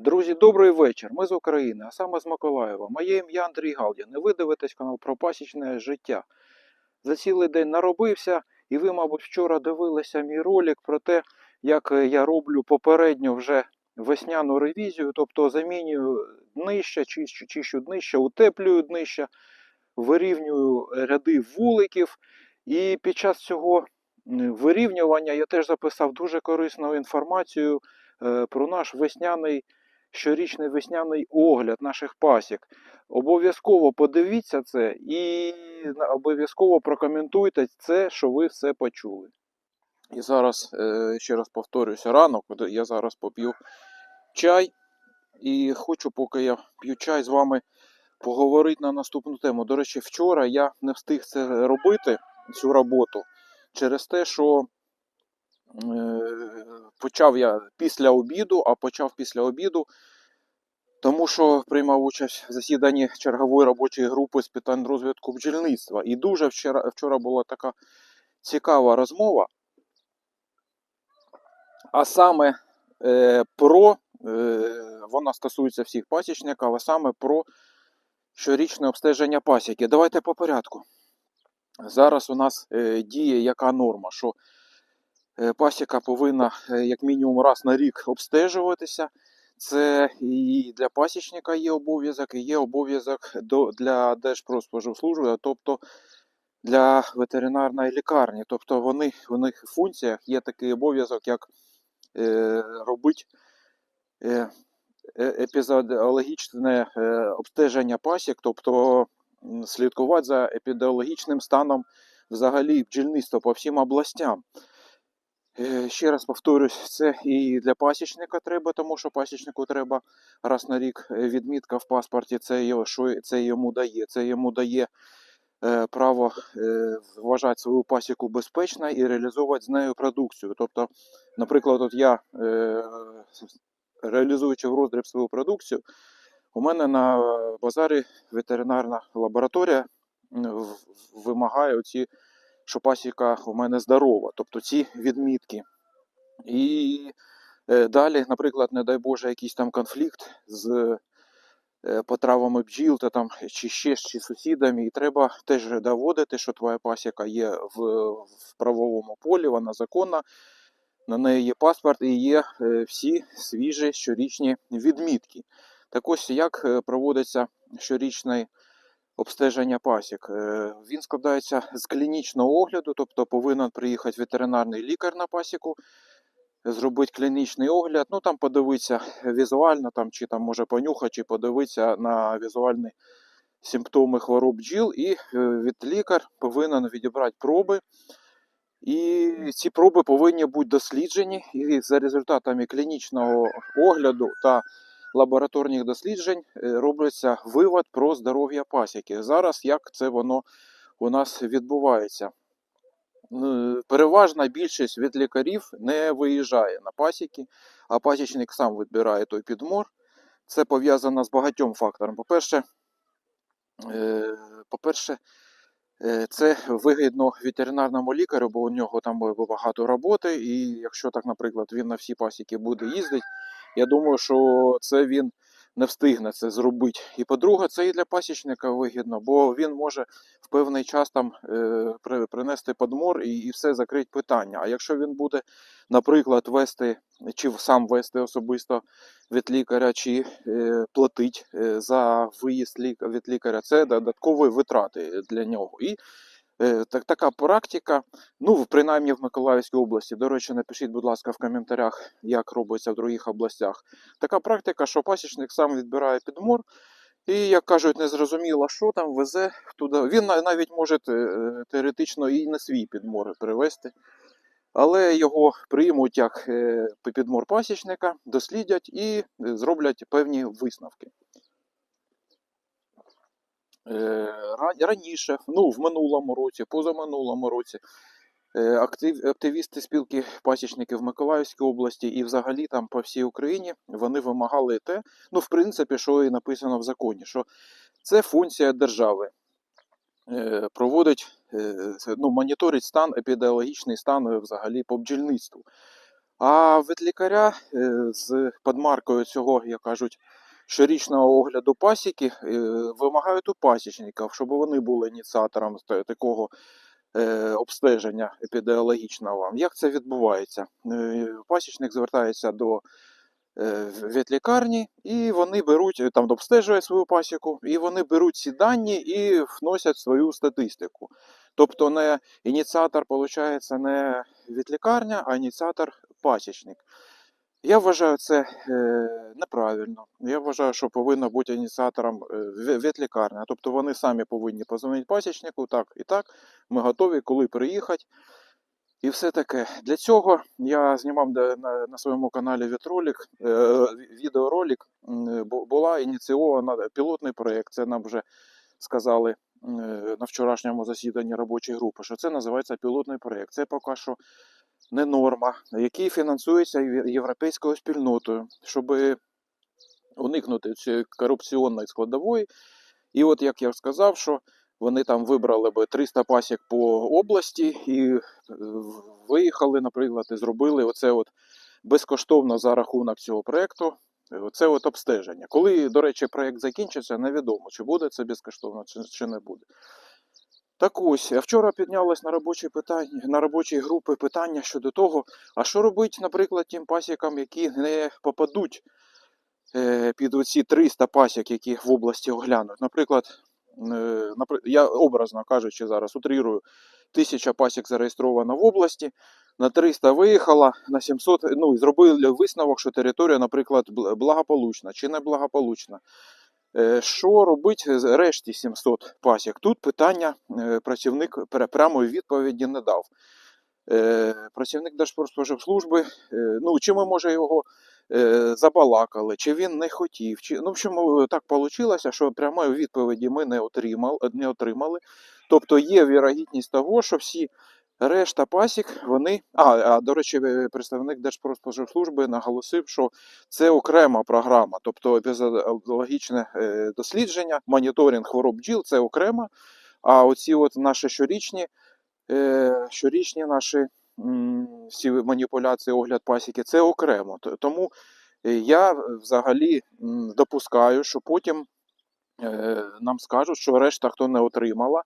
Друзі, добрий вечір. Ми з України, а саме з Миколаєва. Моє ім'я Андрій Галдін. І ви дивитесь канал про пасічне життя. За цілий день наробився, і ви, мабуть, вчора дивилися мій ролик про те, як е, я роблю попередню вже весняну ревізію, тобто замінюю днище, чищу, чищу днище, утеплюю днище, вирівнюю ряди вуликів. І під час цього вирівнювання я теж записав дуже корисну інформацію е, про наш весняний щорічний весняний огляд наших пасік. Обов'язково подивіться це і обов'язково прокоментуйте це, що ви все почули. І зараз е, ще раз повторюся, ранок я зараз поп'ю чай. І хочу, поки я п'ю чай з вами поговорити на наступну тему. До речі, вчора я не встиг це робити, цю роботу, через те, що почав я після обіду, а почав після обіду, тому що приймав участь в засіданні чергової робочої групи з питань розвитку бджільництва. І дуже вчора, вчора була така цікава розмова. А саме е, про, е, вона стосується всіх пасічників, а саме про щорічне обстеження пасіки. Давайте по порядку. Зараз у нас е, діє яка норма, що Е, Пасіка повинна е, як мінімум раз на рік обстежуватися. Це і для пасічника є обов'язок, і є обов'язок для Держпродспоживслужби, тобто для ветеринарної лікарні. Тобто вони, в них функціях є такий обов'язок, як е, робити е, е- епізодіологічне е, обстеження пасік, тобто слідкувати за епідеміологічним станом взагалі бджільництва по всім областям. Е, Ще раз повторюсь, це і для пасічника треба, тому що пасічнику треба раз на рік е, відмітка в паспорті. Це його, що це йому дає. Це йому дає е, право вважати свою пасіку безпечно і реалізовувати з нею продукцію. Тобто, наприклад, от я реалізуючи в роздріб свою продукцію, у мене на базарі ветеринарна лабораторія вимагає оці що пасіка у мене здорова, тобто ці відмітки. І е, далі, наприклад, не дай Боже, якийсь там конфлікт з е, потравами бджіл та там, чи ще чи сусідами, і треба теж доводити, що твоя пасіка є в, в правовому полі, вона законна, на неї є паспорт і є е, всі свіжі щорічні відмітки. Так ось як проводиться щорічний обстеження пасік. Е, Він складається з клінічного огляду, тобто повинен приїхати ветеринарний лікар на пасіку, зробити клінічний огляд, ну там подивитися візуально, там, чи там може понюхати, чи подивитися на візуальні симптоми хвороб бджіл, і е, від лікар повинен відібрати проби. І ці проби повинні бути досліджені, і за результатами клінічного огляду та лабораторних досліджень е, робиться вивод про здоров'я пасіки. Зараз як це воно у нас відбувається? Переважна більшість від лікарів не виїжджає на пасіки, а пасічник сам вибирає той підмор. Це пов'язано з багатьом фактором. По-перше, е, по-перше, це вигідно ветеринарному лікарю, бо у нього там буде багато роботи, і якщо так, наприклад, він на всі пасіки буде їздити, я думаю, що це він не встигне це зробити. І по-друге, це і для пасічника вигідно, бо він може в певний час там е, принести подмор і, і все закрити питання. А якщо він буде, наприклад, вести чи сам вести особисто від лікаря, чи е, платить е, за виїзд від лікаря, це додаткові витрати для нього. І так, така практика, ну, принаймні в Миколаївській області. До речі, напишіть, будь ласка, в коментарях, як робиться в других областях. Така практика, що пасічник сам відбирає підмор. І, як кажуть, не зрозуміло, що там везе туди. Він навіть може е, теоретично і не свій підмор привезти. Але його приймуть як е, підмор пасічника, дослідять і е, зроблять певні висновки. Е, ра- Раніше, ну, в минулому році, позаминулому році, е, актив, активісти спілки пасічників Миколаївської області і взагалі там по всій Україні вони вимагали те, ну, в принципі, що і написано в законі, що це функція держави. Е, Проводить, ну, моніторить стан, епідеміологічний стан взагалі по бджільництву. А е, з подмаркою цього, як кажуть, щорічного огляду пасіки е, вимагають у пасічників, щоб вони були ініціатором такого е, обстеження епідеміологічного. Як це відбувається? Е, Пасічник звертається до ветлікарні, і вони беруть, там обстежує свою пасіку, і вони беруть ці дані і вносять свою статистику. Тобто не ініціатор, виходить, не ветлікарня, а ініціатор пасічник. Я вважаю це е, неправильно. Я вважаю, що повинна бути ініціатором е, ве- ветлікарня. Тобто вони самі повинні позвонити пасічнику, так і так, ми готові, коли приїхати. І все таке. Для цього я знімав на, своєму каналі відролик, е, відеоролик. Була ініційована пілотний проєкт. Це нам вже сказали на вчорашньому засіданні робочої групи, що це називається пілотний проєкт. Це поки що не норма, який фінансується європейською спільнотою, щоб уникнути цієї корупційної складової. І от як я сказав, що вони там вибрали би 300 пасік по області і е, виїхали, наприклад, і зробили оце от безкоштовно за рахунок цього проєкту. Це от обстеження. Коли, до речі, проєкт закінчиться, невідомо, чи буде це безкоштовно, чи не буде. Так ось, вчора піднялось на робочі питання, на робочій групи питання щодо того, а що робити, наприклад, тим пасікам, які не попадуть е, під оці 300 пасік, які в області оглянуть. Наприклад, е, я образно кажучи, зараз утрирую, тисяча пасік зареєстрована в області, на 300 виїхала, на 700, ну, і зробили висновок, що територія, наприклад, благополучна чи не благополучна. Е, Що робити з решті 700 пасік? Тут питання е, працівник прямої відповіді не дав. Е, Працівник Держпродспоживслужби, е, ну чи ми може його е, забалакали, чи він не хотів, чи ну в общем, так вийшло, що прямої відповіді ми не отримали, не отримали. Тобто є вірогідність того, що всі решта пасік, вони. А, а до речі, е, представник Держпродспоживслужби наголосив, що це окрема програма, тобто епізодологічне е, дослідження, моніторинг хвороб бджіл це окремо. А оці от наші щорічні, е, щорічні наші всі маніпуляції, огляд пасіки, це окремо. Тому я взагалі допускаю, що потім нам скажуть, що решта, хто не отримала,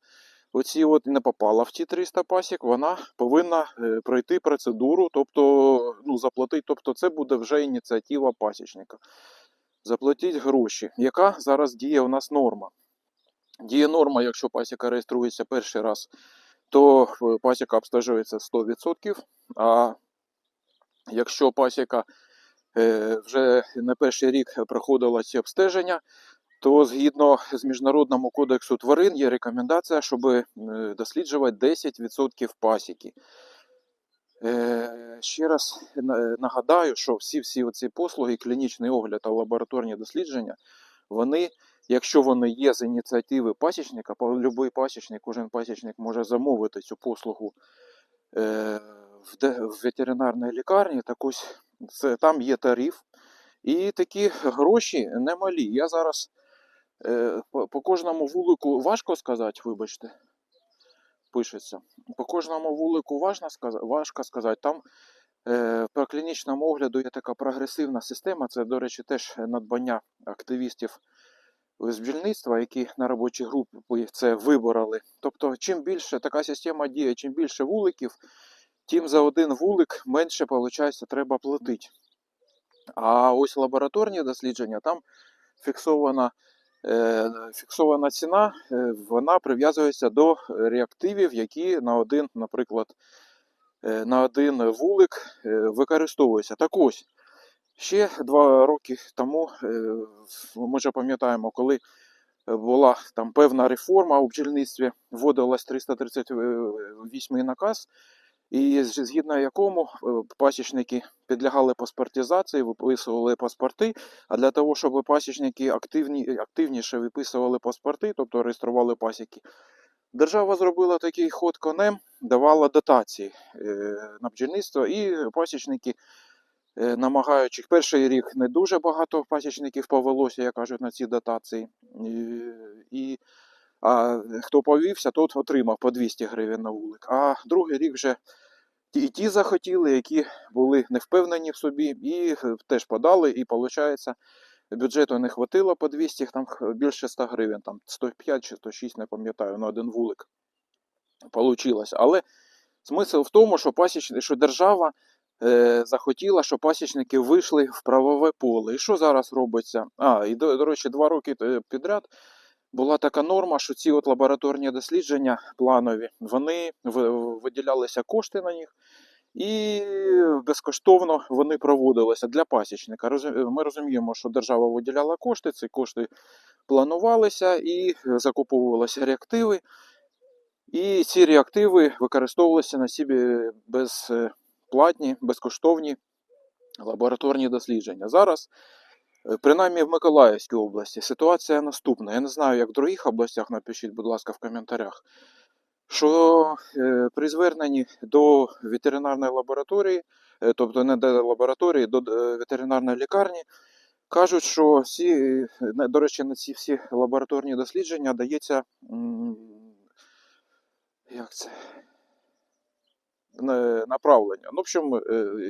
оці от не попала в ті 300 пасік, вона повинна е, пройти процедуру, тобто ну, заплатити. Тобто це буде вже ініціатива пасічника. Заплатіть гроші. Яка зараз діє у нас норма? Діє норма, якщо пасіка реєструється перший раз, то е, пасіка обстежується 100%. А якщо пасіка е, вже не перший рік проходила ці обстеження, то згідно з Міжнародному кодексу тварин є рекомендація, щоб е, досліджувати 10% пасіки. Е, Ще раз нагадаю, що всі всі ці послуги, клінічний огляд та лабораторні дослідження, вони, якщо вони є з ініціативи пасічника, будь-який пасічник, кожен пасічник може замовити цю послугу е, в, ветеринарній лікарні. Так ось це, там є тариф, і такі гроші немалі. Я зараз по, по кожному вулику важко сказати, вибачте, пишеться. По кожному вулику важно сказати, важко сказати. Там е, по клінічному огляду є така прогресивна система. Це, до речі, теж надбання активістів з бджільництва, які на робочій групі це вибороли. Тобто, чим більше така система діє, чим більше вуликів, тим за один вулик менше, виходить, треба платити. А ось лабораторні дослідження, там фіксована, е, фіксована ціна, е, вона прив'язується до реактивів, які на один, наприклад, е, на один вулик е, використовуються. Так ось, ще два роки тому, е, ми вже пам'ятаємо, коли була там певна реформа у бджільництві, вводилась 338 наказ, і згідно якому е, пасічники підлягали паспортизації, виписували паспорти. А для того, щоб пасічники активні, активніше виписували паспорти, тобто реєстрували пасіки, держава зробила такий ход конем, давала дотації е, на бджільництво, і пасічники, е, намагаючись, перший рік не дуже багато пасічників повелося, як кажуть, на ці дотації. І, а хто повівся, тот отримав по 200 гривень на вулик. А другий рік вже і ті захотіли, які були не впевнені в собі, і е, теж подали, і виходить, бюджету не хватило по 200, там більше 100 гривень, там 105 чи 106, не пам'ятаю, на один вулик получилось. Але смисл в тому, що, пасіч... що держава е, захотіла, щоб пасічники вийшли в правове поле. І що зараз робиться? А, і до, до речі, два роки е, підряд була така норма, що ці от лабораторні дослідження планові, вони ви- виділялися кошти на них. І безкоштовно вони проводилися для пасічника. Ми розуміємо, що держава виділяла кошти, ці кошти планувалися і закуповувалися реактиви. І ці реактиви використовувалися на собі безплатні, безкоштовні лабораторні дослідження. Зараз, е, принаймні в Миколаївській області, ситуація наступна. Я не знаю, як в других областях, напишіть, будь ласка, в коментарях. Що е, при зверненні до ветеринарної лабораторії, е, тобто не до лабораторії, до е, ветеринарної лікарні, кажуть, що всі, до речі, на ці всі лабораторні дослідження дається як це? Направлення. Ну, в общем,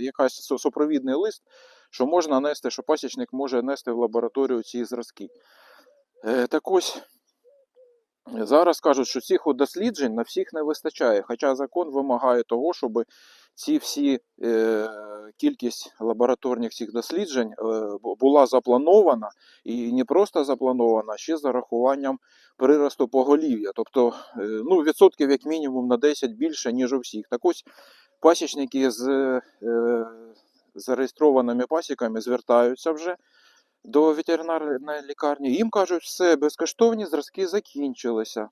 якась су- супровідний лист, що можна нести, що пасічник може нести в лабораторію ці зразки. Так ось, зараз кажуть, що цих досліджень на всіх не вистачає, хоча закон вимагає того, щоб ці всі е, кількість лабораторних цих досліджень е, була запланована і не просто запланована, ще з зарахуванням приросту поголів'я. Тобто, е, ну, відсотків як мінімум на 10 більше, ніж у всіх. Так ось пасічники з е, зареєстрованими пасіками звертаються вже до ветеринарної лікарні. Їм кажуть, все, безкоштовні зразки закінчилися.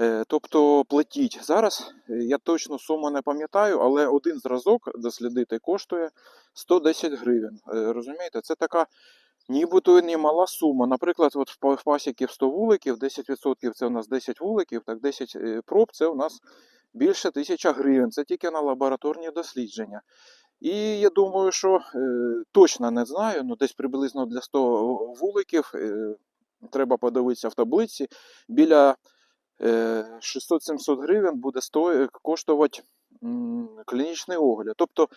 Е, Тобто платіть. Зараз е, я точно суму не пам'ятаю, але один зразок дослідити коштує 110 гривень. Е, Розумієте, це така нібито немала сума. Наприклад, от в па- в пасіки в 100 вуликів, 10% це у нас 10 вуликів, так 10 е, проб це у нас більше 1000 гривень. Це тільки на лабораторні дослідження. І я думаю, що е, точно не знаю, ну десь приблизно для 100 вуликів е, треба подивитися в таблиці. Біля е, 600-700 гривень буде коштувати клінічний огляд. Тобто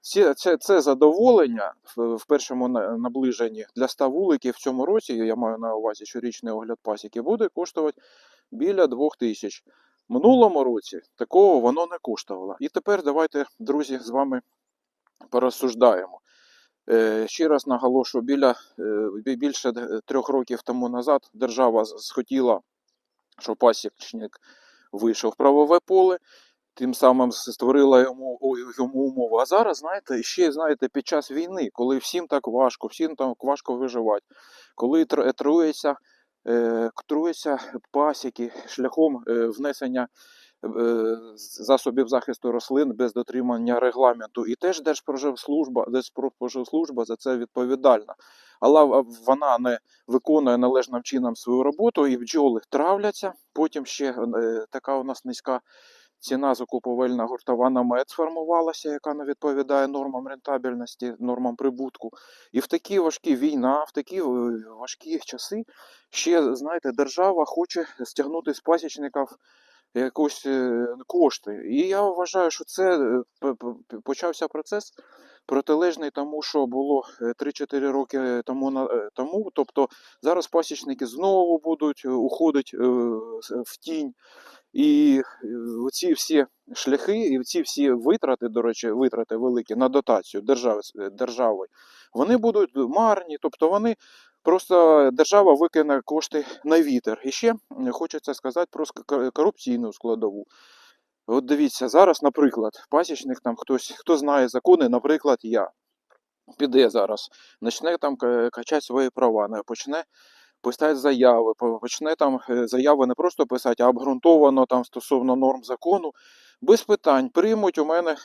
ці, це, це задоволення в, в першому наближенні для 100 вуликів в цьому році, я маю на увазі щорічний огляд пасіки, буде коштувати біля 2000. Минулому році такого воно не коштувало. І тепер давайте, друзі, з вами порозсуждаємо. Е, Ще раз наголошую, біля е, більше трьох років тому назад держава схотіла, щоб пасічник вийшов в правове поле, тим самим створила йому, йому умови. А зараз, знаєте, ще знаєте, під час війни, коли всім так важко, всім так важко виживати, коли тр- трується, е, труються пасіки шляхом внесення засобів захисту рослин без дотримання регламенту. І теж Держпроживслужба, Держпроживслужба за це відповідальна. Але вона не виконує належним чином свою роботу, і бджоли травляться. Потім ще е, така у нас низька ціна закуповельна гуртова на мед сформувалася, яка не відповідає нормам рентабельності, нормам прибутку. І в такі важкі війна, в такі е, важкі часи ще, знаєте, держава хоче стягнути з пасічників якось е, кошти. І я вважаю, що це е, почався процес протилежний тому, що було е, 3-4 роки тому е, тому. Тобто зараз пасічники знову будуть е, уходити е, в тінь. І е, ці всі шляхи, і ці всі витрати, до речі, витрати великі на дотацію держави, е, держави, вони будуть марні, тобто вони просто держава викине кошти на вітер. І ще хочеться сказати про корупційну складову. От дивіться, зараз, наприклад, пасічник там хтось, хто знає закони, наприклад, я піде зараз, почне там качати свої права, почне писати заяви, почне там е, заяви не просто писати, а обґрунтовано там стосовно норм закону. Без питань приймуть у мене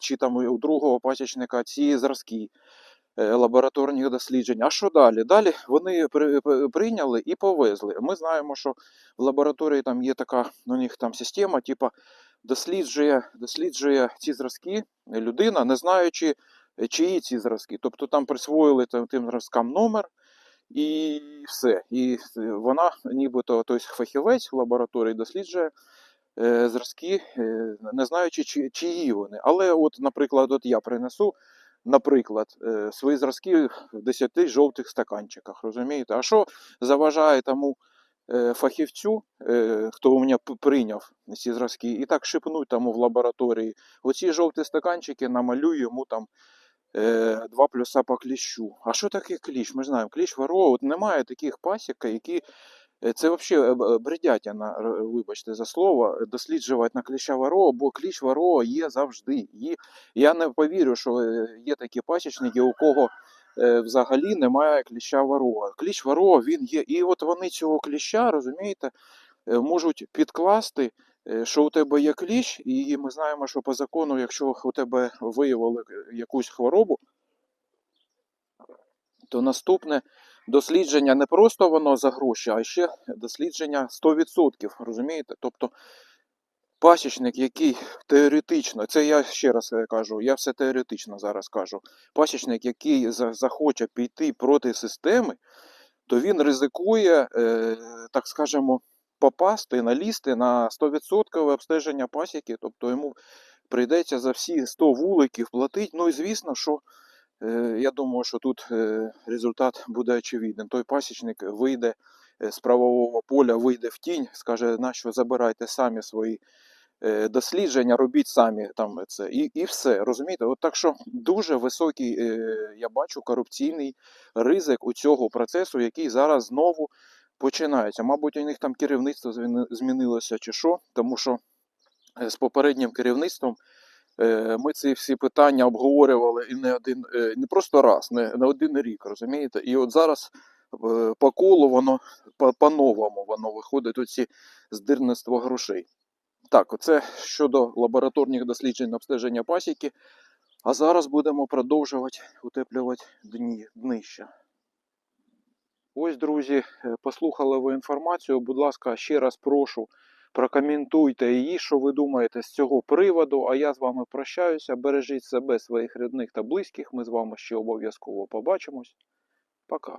чи там у другого пасічника ці зразки лабораторних досліджень. А що далі? Далі вони при- прийняли і повезли. Ми знаємо, що в лабораторії там є така у них там система, типа досліджує, досліджує ці зразки людина, не знаючи, е, чиї ці зразки. Тобто там присвоїли там, тим зразкам номер. І все. І е, вона, нібито той фахівець в лабораторії досліджує е, зразки, е, не знаючи, чи, чиї вони. Але, от, наприклад, от я принесу, наприклад, е, свої зразки в 10 жовтих стаканчиках, розумієте? А що заважає тому е, фахівцю, е, хто у мене прийняв ці зразки, і так шипнуть тому в лабораторії, оці жовті стаканчики намалюю йому там два плюса по кліщу. А що таке кліщ? Ми знаємо, кліщ ворова, от немає таких пасік, які. Е, Це взагалі бредятина, р- вибачте за слово, досліджувати на кліща ворова, бо кліщ ворова є завжди. Є. Я не повірю, що е, є такі пасічники, у кого е, взагалі немає кліща ворова. Кліщ ворова він є. І от вони цього кліща, розумієте, е, можуть підкласти, е, що у тебе є кліщ, і ми знаємо, що по закону, якщо у тебе виявили е, якусь хворобу, то наступне дослідження не просто воно за гроші, а ще дослідження 100%, розумієте? Тобто пасічник, який теоретично, це я ще раз е, кажу, я все теоретично зараз кажу. Пасічник, який захоче піти проти системи, то він ризикує, е, так скажемо, попасти, налізти на 100% обстеження пасіки, тобто йому прийдеться за всі 100 вуликів платити. Ну і звісно, що я думаю, що тут е, результат буде очевидним. Той пасічник вийде е, з правового поля, вийде в тінь, скаже, нащо забирайте самі свої е, дослідження, робіть самі там це. І, і все. Розумієте? От так що дуже високий, е, я бачу, корупційний ризик у цього процесу, який зараз знову починається. Мабуть, у них там керівництво змінилося чи що, тому що е, з попереднім керівництвом е, ми ці всі питання обговорювали і не один, е, не просто раз, не, не один рік, розумієте? І от зараз е, по колу воно по- по-новому воно виходить оці здирництво грошей. Так, оце щодо лабораторних досліджень обстеження пасіки. А зараз будемо продовжувати утеплювати дні, днища. Ось, друзі, е, послухали ви інформацію. Будь ласка, ще раз прошу, прокоментуйте її, що ви думаєте з цього приводу. А я з вами прощаюся. Бережіть себе, своїх рідних та близьких. Ми з вами ще обов'язково побачимось. Пока.